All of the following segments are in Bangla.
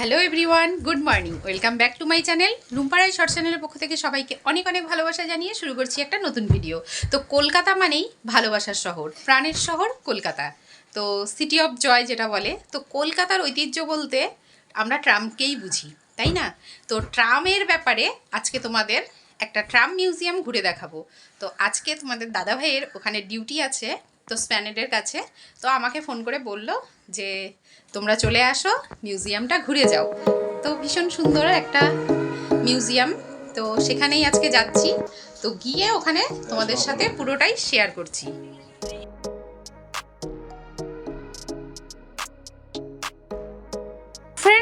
Hello everyone good morning welcome back to my channel Rumparai short চ্যানেলের পক্ষ থেকে সবাইকে অনেক অনেক ভালোবাসা জানিয়ে শুরু করছি একটা নতুন ভিডিও তো কলকাতা মানেই ভালোবাসার শহর, প্রাণের শহর কলকাতা। তো সিটি অফ জয় যেটা বলে, তো কলকাতার ঐতিহ্য বলতে আমরা ট্রামকেই বুঝি, তাই না? তো ট্রামের ব্যাপারে আজকে তোমাদের একটা ট্রাম মিউজিয়াম ঘুরে দেখাবো। তো আজকে তোমাদের দাদাভাইয়ের ওখানে ডিউটি আছে তো স্প্যানেডের কাছে। তো আমাকে ফোন করে বলল যে, তোমরা চলে আসো মিউজিয়ামটা ঘুরে যাও। তো ভীষণ সুন্দর একটা মিউজিয়াম তো সেখানেই আজকে যাচ্ছি। তো গিয়ে ওখানে তোমাদের সাথে পুরোটাই শেয়ার করছি।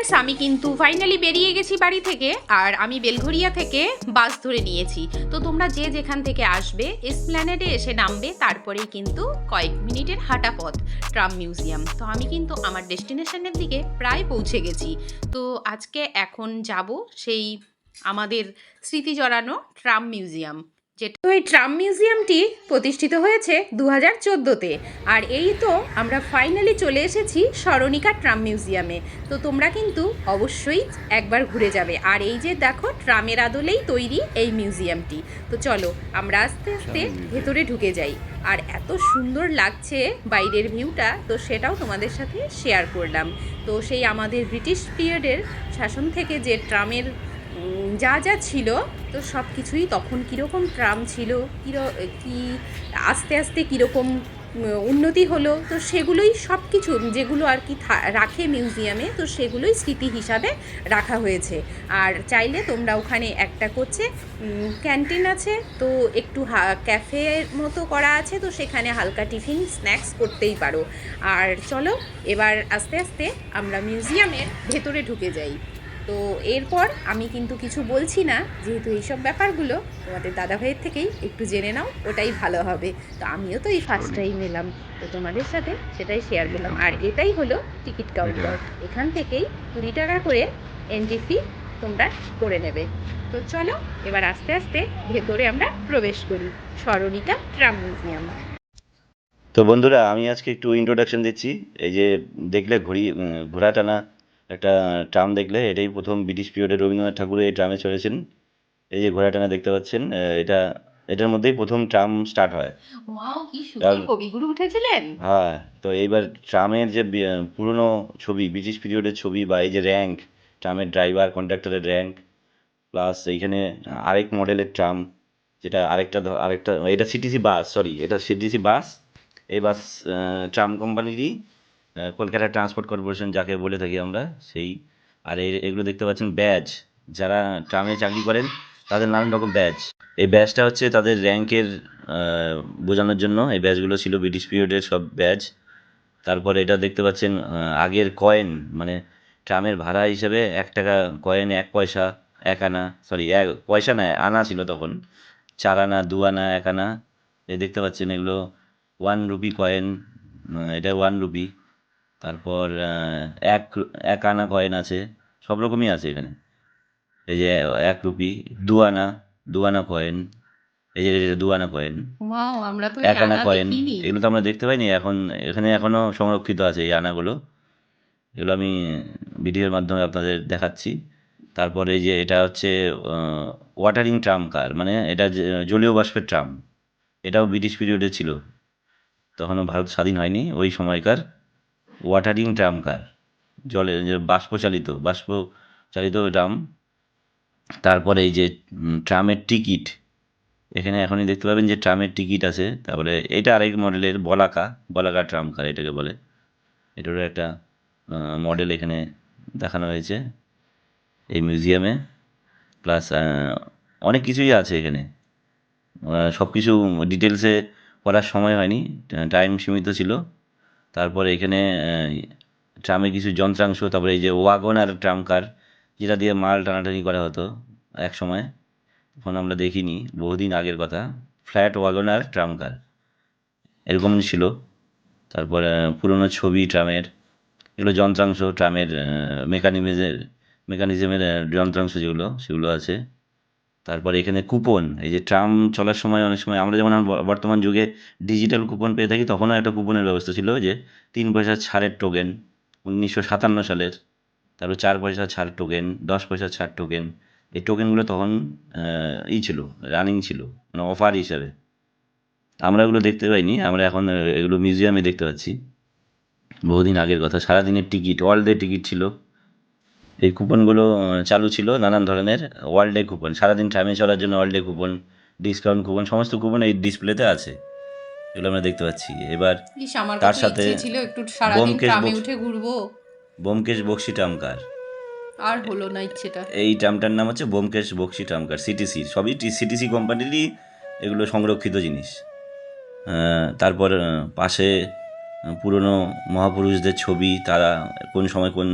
ফ্রেন্ডস আমি কিন্তু ফাইনালি বেরিয়ে গেছি বাড়ি থেকে, আর আমি বেলঘরিয়া থেকে বাস ধরে নিয়েছি। তো তোমরা যে যেখান থেকে আসবে এসপ্ল্যানেডে এসে নামবে, তারপরেই কিন্তু কয়েক মিনিটের হাঁটা পথ ট্রাম মিউজিয়াম তো আমি কিন্তু আমার ডেস্টিনেশনের দিকে প্রায় পৌঁছে গেছি। তো আজকে এখন যাব সেই আমাদের স্মৃতি জড়ানো ট্রাম মিউজিয়াম যেটা তো এই ট্রাম মিউজিয়ামটি প্রতিষ্ঠিত হয়েছে দু হাজার চোদ্দোতে। আর এই তো আমরা ফাইনালি চলে এসেছি স্মরণিকা ট্রাম মিউজিয়ামে। তো তোমরা কিন্তু অবশ্যই একবার ঘুরে যাবে। আর এই যে দেখো ট্রামের আদলেই তৈরি এই মিউজিয়ামটি। তো চলো আমরা আস্তে আস্তে ভেতরে ঢুকে যাই। আর এত সুন্দর লাগছে বাইরের ভিউটা তো সেটাও তোমাদের সাথে শেয়ার করলাম। তো সেই আমাদের ব্রিটিশ পিরিয়ডের শাসন থেকে যে ট্রামের যা যা ছিল, তো সব কিছুই তখন কীরকম ট্রাম ছিল, কিরো, কি, আস্তে আস্তে কীরকম উন্নতি হলো, তো সেগুলোই সব কিছু, যেগুলো আর কি রাখে মিউজিয়ামে, তো সেগুলোই স্মৃতি হিসাবে রাখা হয়েছে। আর চাইলে তোমরা ওখানে একটা করছে ক্যান্টিন আছে, তো একটু ক্যাফের মতো করা আছে, তো সেখানে হালকা টিফিন, স্ন্যাক্স করতেই পারো। আর চলো, এবার আস্তে আস্তে আমরা মিউজিয়ামের ভেতরে ঢুকে যাই। তো এরপর আমি কিন্তু কিছু বলছি না যেহেতু এইসব ব্যাপারগুলো তোমাদের দাদা ভাইয়ের থেকেই একটু জেনে নাও ওটাই ভালো হবে। তো আমিও তো এই ফার্স্ট টাইম এলাম তো তোমাদের সাথে সেটাই শেয়ার করলাম। আর এটাই হলো টিকিট কাউন্টার এখান থেকেই কুড়ি টাকা করে এন্ট্রি ফি তোমরা করে নেবে। তো চলো এবার আস্তে আস্তে ভেতরে আমরা প্রবেশ করি। স্মরণিকা ট্রাম মিউজিয়াম তো বন্ধুরা আমি আজকে একটু ইন্ট্রোডাকশন দিচ্ছি। এই যে দেখলে ঘুরি ঘোড়া টানা একটা ট্রাম দেখলে এটাই প্রথম ব্রিটিশ পিরিয়ডে রবীন্দ্রনাথ ঠাকুর এই ট্রামে চড়েছেন। এই যে ঘোড়া টানা দেখতে পাচ্ছেন এটা এটার মধ্যেই প্রথম ট্রাম স্টার্ট হয়। ওয়াও কি সুন্দর কবিগুরু উঠেছিলেন? হ্যাঁ তো এইবার ট্রামের যে পুরনো ছবি ব্রিটিশ পিরিয়ডের ছবি বা এই যে র্যাঙ্ক ট্রামের ড্রাইভার কন্ডাক্টরের র্যাঙ্ক প্লাস এইখানে আরেক মডেলের ট্রাম যেটা আরেকটা আরেকটা এটা সিটিসি বাস সরি এটা সিটিসি বাস এই বাস ট্রাম কোম্পানিরই কলকাতা ট্রান্সপোর্ট কর্পোরেশন যাকে বলে থাকি আমরা, সেই, আর এগুলো দেখতে পাচ্ছেন ব্যাজ যারা ট্রামে চাকরি করেন, তাদের নানান রকম ব্যাজ এই ব্যাজটা হচ্ছে তাদের র্যাঙ্কের বোঝানোর জন্য। এই ব্যাজগুলো ছিল ব্রিটিশ পিরিয়ডের সব ব্যাজ তারপরে এটা দেখতে পাচ্ছেন আগের কয়েন মানে ট্রামের ভাড়া হিসেবে এক টাকা কয়েন এক পয়সা, এক আনা সরি এক, পয়সা না, আনা ছিল তখন। চার আনা, দু আনা, এক আনা। এই দেখতে পাচ্ছেন এগুলো ওয়ান রুপি কয়েন এটা ওয়ান রুপি তারপর এক এক আনা কয়েন আছে সব রকমই আছে এখানে। এই যে এক রুপি দু আনা দু আনা কয়েন এই যে দু আনা কয়েন। ওয়াও আমরা তো এক আনা কয়েন এগুলো তো আমরা দেখতে পাইনি এখন এখানে এখনও সংরক্ষিত আছে এই আনাগুলো। এগুলো আমি ভিডিওর মাধ্যমে আপনাদের দেখাচ্ছি। তারপরে এই যে এটা হচ্ছে ওয়াটারিং ট্রাম কার মানে এটা জলীয় বাষ্পের ট্রাম এটাও ব্রিটিশ পিরিয়ডে ছিল। তখনও ভারত স্বাধীন হয়নি ওই সময়কার। Watering tram car? জলে, যে বাষ্পচালিত বাষ্পচালিত ড্রাম। তারপরে এই যে ট্রামের টিকিট। এখানে এখনই দেখতে পাবেন যে ট্রামের টিকিট আছে। তারপরে এটা আরেক মডেলের বলাকা বলাকা ট্রাম কার এটাকে বলে। এটারও একটা মডেল এখানে দেখানো হয়েছে এই মিউজিয়ামে। প্লাস অনেক কিছুই আছে এখানে। সব কিছু ডিটেলসে পড়ার সময় হয়নি, টাইম সীমিত ছিল। তারপরে এখানে আহ, ট্রামের কিছু যন্ত্রাংশ তারপরে এই যে ওয়াগন আর ট্রাম কার যেটা দিয়ে মাল টানাটানি করা হতো এক সময় এখন আমরা দেখিনি বহুদিন আগের কথা ফ্ল্যাট ওয়াগন আর ট্রাম কার এরকম ছিল। তারপর পুরনো ছবি ট্রামের এগুলো যন্ত্রাংশ ট্রামের মেকানিজমের মেকানিজমের যন্ত্রাংশ যেগুলো সেগুলো আছে। তারপর এখানে কুপন এই যে ট্রাম চলার সময় অনেক সময় আমরা যেমন বর্তমান যুগে ডিজিটাল কুপন পেয়ে থাকি, তখনও একটা কুপনের ব্যবস্থা ছিল যে তিন পয়সা ছাড়ের টোকেন উনিশশো সাতান্ন সালের, তারপর চার পয়সা ছাড় টোকেন দশ পয়সা ছাড় টোকেন এই টোকেনগুলো তখন ই ছিল রানিং ছিল মানে অফার হিসাবে। আমরা এগুলো দেখতে পাইনি, আমরা এখন এগুলো মিউজিয়ামে দেখতে পাচ্ছি। বহুদিন আগের কথা, সারাদিনের টিকিট ওয়ার্ল্ড ডে টিকিট ছিল। এই কুপনগুলো চালু ছিল নানান ধরনের ওয়ার্ল্ড ডে কুপন সারাদিন ট্রামে চলার জন্য world day coupon discount coupon সমস্ত কুপন এই ডিসপ্লেতে আছে। এগুলো আমরা দেখতে পাচ্ছি। এবার তার সাথে উঠে ঘুরবো। বোমকেশ বক্সি টামকার। আর হলো না ইচ্ছেটা। এই টামটার নাম হচ্ছে Byomkesh Bakshi tram car CTC সবই সিটিসি কোম্পানিরই এগুলো সংরক্ষিত জিনিস। তারপর পাশে পুরনো মহাপুরুষদের ছবি তারা কোন সময় কোন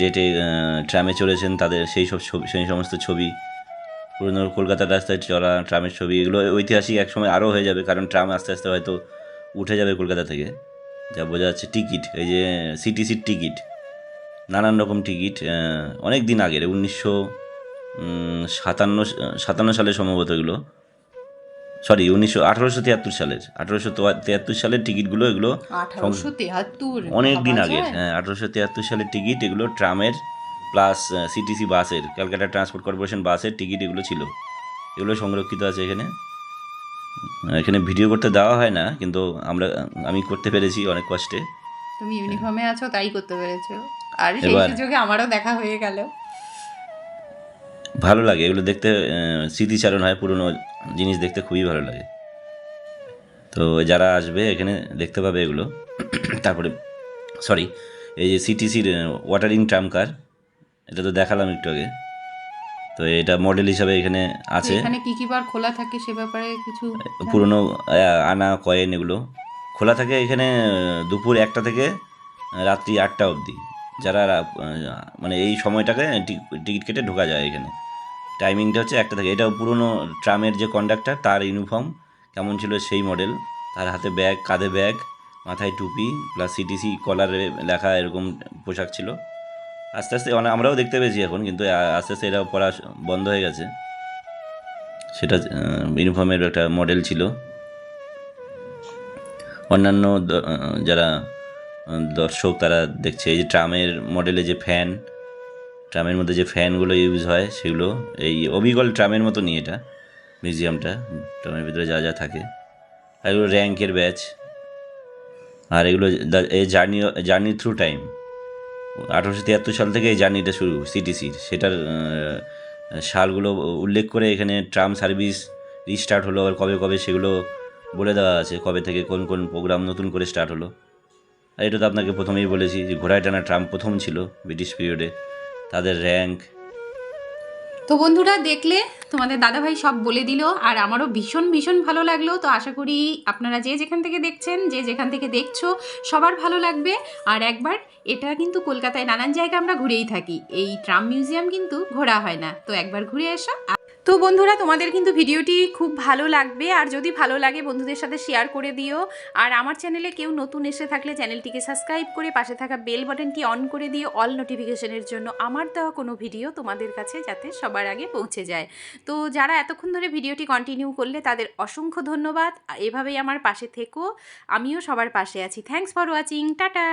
ডেটে ট্রামে চলেছেন তাদের সেই সব ছবি, সেই সমস্ত ছবি। পুরনো কলকাতার রাস্তায় চলা ট্রামের ছবি, এগুলো ঐতিহাসিক এক সময় আরও হয়ে যাবে, কারণ ট্রাম আস্তে আস্তে হয়তো উঠে যাবে কলকাতা থেকে। যা বোঝা যাচ্ছে টিকিট, এই যে সিটিসির টিকিট, নানান রকম টিকিট অনেক দিন আগের, উনিশশো সাতান্ন সাতান্ন সালে সম্ভবত এগুলো। সরি উনিশশো আঠারোশো তিয়াত্তর সালের আঠারোশো তিয়াত্তর সালের টিকিটগুলো এগুলো অনেক দিন আগে হ্যাঁ আঠারোশো তিয়াত্তর সালের টিকিট এগুলো ট্রামের প্লাস সিটিসি বাসের ক্যালকাটা ট্রান্সপোর্ট কর্পোরেশন বাসের টিকিট এগুলো ছিল। এগুলো সংরক্ষিত আছে এখানে। এখানে ভিডিও করতে দেওয়া হয় না কিন্তু আমরা আমি করতে পেরেছি অনেক কষ্টে। তুমি ইউনিফর্মে আছো তাই করতে পেরেছ। আর সেই সুযোগে আমারও দেখা হয়ে গেল। ভালো লাগে এগুলো দেখতে স্মৃতিচারণ হয় পুরনো জিনিস দেখতে খুবই ভালো লাগে। তো যারা আসবে এখানে দেখতে পাবে এগুলো। তারপরে সরি এই যে সিটিসির ওয়াটারিং ট্রাম কার এটা তো দেখালাম একটু আগে। তো এটা মডেল হিসাবে এখানে আছে। এখানে কি কি বার খোলা থাকে সে ব্যাপারে কিছু পুরনো আনা কয়েন এগুলো। খোলা থাকে এখানে দুপুর একটা থেকে রাত্রি আটটা অবধি। যারা মানে এই সময়টাকে টিকিট কেটে ঢোকা যায় এখানে। টাইমিংটা হচ্ছে একটা থেকে। এটা পুরনো ট্রামের যে কন্ডাক্টার তার ইউনিফর্ম কেমন ছিল সেই মডেল তার হাতে ব্যাগ কাঁধে ব্যাগ মাথায় টুপি প্লাস সিটিসি কলারে লেখা এরকম পোশাক ছিল। আস্তে আস্তে মানে আমরাও দেখতে পেয়েছি এখন, কিন্তু আস্তে আস্তে এটা পড়া বন্ধ হয়ে গেছে। সেটা ইউনিফর্মের একটা মডেল ছিল। অন্যান্য যারা দর্শক তারা দেখছে। এই যে ট্রামের মডেলে যে ফ্যান ট্রামের মধ্যে যে ফ্যানগুলো ইউজ হয়, সেগুলো, এই অবিকল ট্রামের মতো নিয়ে এটা মিউজিয়ামটা ট্রামের ভিতরে যা যা থাকে। আর এগুলো র্যাঙ্কের ব্যাচ আর এগুলো এই জার্নি জার্নি থ্রু টাইম আঠারোশো তিয়াত্তর সাল থেকে এই জার্নিটা শুরু সিটিসির সেটার সালগুলো উল্লেখ করে এখানে ট্রাম সার্ভিস রিস্টার্ট হলো আর কবে কবে সেগুলো বলে দেওয়া আছে, কবে থেকে কোন কোন প্রোগ্রাম নতুন করে স্টার্ট হলো। আর এটা তো আপনাকে প্রথমেই বলেছি যে ঘোড়ায় টানা ট্রাম প্রথম ছিল, ব্রিটিশ পিরিয়ডে তাদের র্যাঙ্ক তো বন্ধুরা, দেখলে তোমাদের দাদাভাই সব বলে দিল আর আমারও ভীষণ ভীষণ ভালো লাগল। তো আশা করি আপনারা যে যেখান থেকে দেখছেন, যে যেখান থেকে দেখছ, সবার ভালো লাগবে। আর একবার এটা কিন্তু কলকাতায় নানান জায়গায় আমরা ঘুরেই থাকি। এই ট্রাম মিউজিয়াম কিন্তু ঘোরা হয় না। তো একবার ঘুরে এসো। তো বন্ধুরা, তোমাদের কিন্তু ভিডিওটি খুব ভালো লাগবে। আর যদি ভালো লাগে, বন্ধুদের সাথে শেয়ার করে দিও। আর আমার চ্যানেলে কেউ নতুন এসে থাকলে চ্যানেলটিকে সাবস্ক্রাইব করে পাশে থাকা বেল বাটনটি অন করে দিও অল নোটিফিকেশনের জন্য। আমার দেওয়া কোনো ভিডিও তোমাদের কাছে যাতে সবার আগে পৌঁছে যায়। তো যারা এতক্ষণ ধরে ভিডিওটি কন্টিনিউ করলে, তাদের অসংখ্য ধন্যবাদ। এভাবেই আমার পাশে থেকো। আমিও সবার পাশে আছি। Thanks for watching tata!